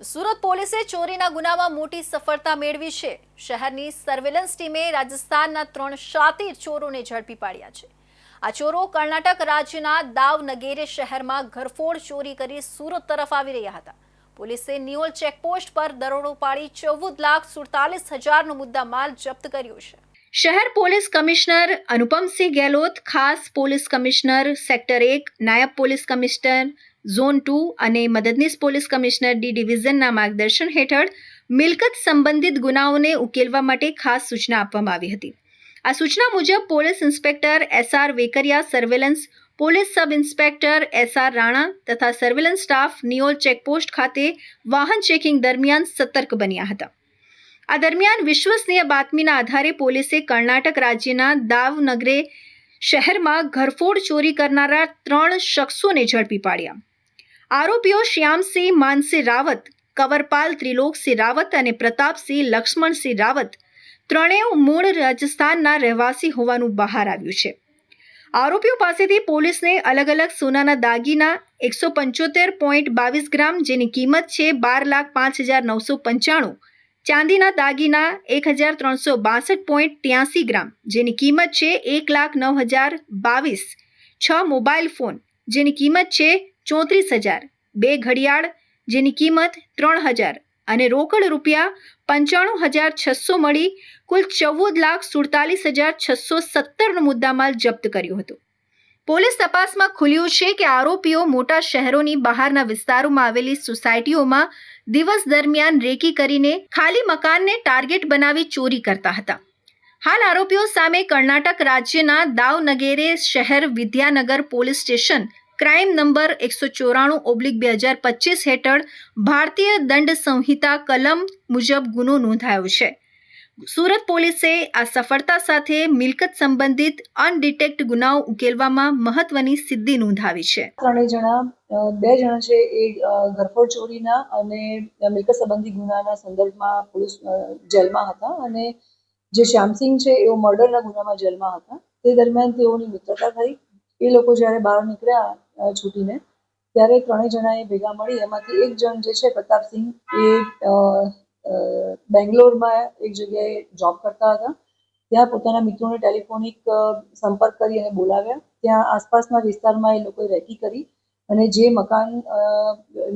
સુરત પોલીસે ચોરીના ગુનામાં મોટી સફળતા મેળવી છે. શહેરની સર્વેલન્સ ટીમે રાજસ્થાનના ત્રણ શાતીર ચોરોને ઝડપી પાડ્યા છે. આ ચોરો કર્ણાટક રાજ્યના દાવનગેરે શહેરમાં ઘરફોડ ચોરી કરી સુરત તરફ આવી રહ્યા હતા. પોલીસે નિયોલ ચેકપોસ્ટ પર દરોડો પાડી ચૌદ લાખ સુડતાલીસ હજારનો મુદ્દા માલ જપ્ત કર્યો છે. શહેર પોલીસ કમિશનર અનુપમસિંહ ગેહલોત, ખાસ પોલીસ કમિશનર સેક્ટર એક, નાયબ પોલીસ કમિશનર ઝોન ટુ અને મદદનીશ પોલીસ કમિશનર ડી ડિવિઝનના માર્ગદર્શન હેઠળ મિલકત સંબંધિત ગુનાઓને ઉકેલવા માટે ખાસ સૂચના આપવામાં આવી હતી. આ સૂચના મુજબ police inspector SR Vekaria, surveillance police sub inspector SR Rana તથા સર્વેલન્સ સ્ટાફ નિયોલ ચેકપોસ્ટ ખાતે વાહન ચેકિંગ દરમિયાન સતર્ક બન્યા હતા. આ દરમિયાન વિશ્વસનીય બાતમીના આધારે પોલીસે કર્ણાટક રાજ્યના દાવનગરે શહેરમાં ઘરફોડ ચોરી કરનારા ત્રણ શખ્સોને ઝડપી પાડ્યા. આરોપીઓ શ્યામસિંહ, માનસિંહ રાવત, કવરપાલ, ત્રિલોકસિંહ રાવત અને પ્રતાપસિંહ, લક્ષ્મણસિંહ રાવત ત્રણેય મૂળ રાજસ્થાનના રહેવાસી હોવાનું બહાર આવ્યું છે. આરોપીઓ પાસેથી પોલીસને અલગ અલગ સોનાના દાગીના એકસો પંચોતેર પોઈન્ટ બાવીસ ગ્રામ જેની કિંમત છે બાર લાખ પાંચ હજાર નવસો પંચાણું, ચાંદીના દાગીના એક હજાર ત્રણસો બાસઠ પોઈન્ટ ત્યાસી ગ્રામ જેની કિંમત છે એક લાખ નવ હજાર બાવીસ, છ મોબાઈલ ફોન જેની કિંમત છે ચોત્રીસ હજાર. બે ઘડિયાળ, જેની કિંમત ત્રણ હજાર. અને રોકડ રૂપિયા પંચાણું હજાર છસો મળી કુલ ચૌદ લાખ સુડતાલીસ હજાર છસો સત્તરનો મુદ્દામાલ જપ્ત કર્યો હતો. પોલીસ તપાસમાં ખુલ્યું છે કે આરોપીઓ મોટા શહેરોની બહારના વિસ્તારોમાં આવેલી સોસાયટીઓમાં દિવસ દરમિયાન રેકી કરીને ખાલી મકાનને ટાર્ગેટ બનાવી ચોરી કરતા હતા. હાલ આરોપીઓ સામે કર્ણાટક રાજ્યના દાવનગેરે શહેર Vidyanagar police station crime number એકસો ચોરાણું ઓબ્લિક બે હજાર પચીસ હેઠળ ભારતીય દંડ સંહિતા કલમ મુજબ ગુનો નોંધાયો છે. સુરત પોલીસે આ સફળતા સાથે મિલકત સંબંધિત અનડિટેક્ટ ગુનાઓ ઉકેલવામાં મહત્વની સિદ્ધિ નોંધાવી છે. ત્રણેય જણા બે જણા છે એ ઘરફોડ ચોરીના અને મિલકત સંબંધી ગુનાના સંદર્ભમાં પોલીસ જેલમાં હતા અને જે શ્યામસિંહ છે એઓ મર્ડરના ગુનામાં જેલમાં હતા. તે દરમિયાન તેઓની મિત્રતા થઈ એ લોકો જ્યારે બહાર નીકળ્યા છૂટીને, ત્યારે ત્રણેય જણાએ ભેગા મળી. એમાંથી એક જણ જે છે પ્રતાપસિંહ, એ બેંગ્લોરમાં એક જગ્યાએ જોબ કરતા હતા. ત્યાં પોતાના મિત્રોને ટેલિફોનિક સંપર્ક કરી અને બોલાવ્યા. ત્યાં આસપાસના વિસ્તારમાં એ લોકોએ રેકી કરી અને જે મકાન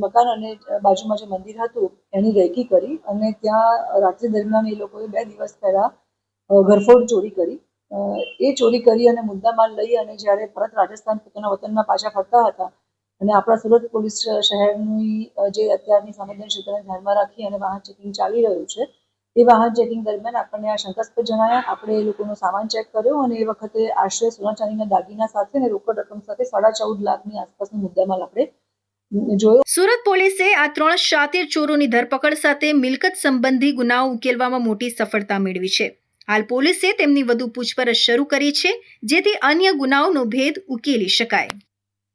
મકાન અને બાજુમાં જે મંદિર હતું, એની રેકી કરી અને ત્યાં રાત્રિ દરમિયાન એ લોકોએ બે દિવસ પહેલાં ઘરફોડ ચોરી કરી. એ ચોરી કરી અને મુદ્દામાલ લઈ અને જ્યારે પરત રાજસ્થાન પોતાના વતનમાં પાછા ફરતા હતા અને આપણા સુરત પોલીસ શહેરની જે અત્યારની સંવેદનશીલતાને ધ્યાનમાં રાખી અને વાહન ચેકિંગ ચાલી રહ્યું છે, એ વાહન ચેકિંગ દરમિયાન આપણને આ શંકાસ્પદ જણાયા. આપણે એ લોકોનો સામાન ચેક કર્યો અને એ વખતે આશરે સોના ચાંદીના દાગીના સાથે અને રોકડ રકમ સાથે સાડા ચૌદ લાખની આસપાસનો મુદ્દામાલ આપણે સુરત પોલીસે આ ત્રણ શાતીર ચોરોની ધરપકડ સાથે મિલકત સંબંધી ગુનાઓ ઉકેલવામાં મોટી સફળતા મેળવી છે. હાલ પોલીસે તેમની વધુ પૂછપરછ શરૂ કરી છે જેથી અન્ય ગુનાઓનો ભેદ ઉકેલી શકાય.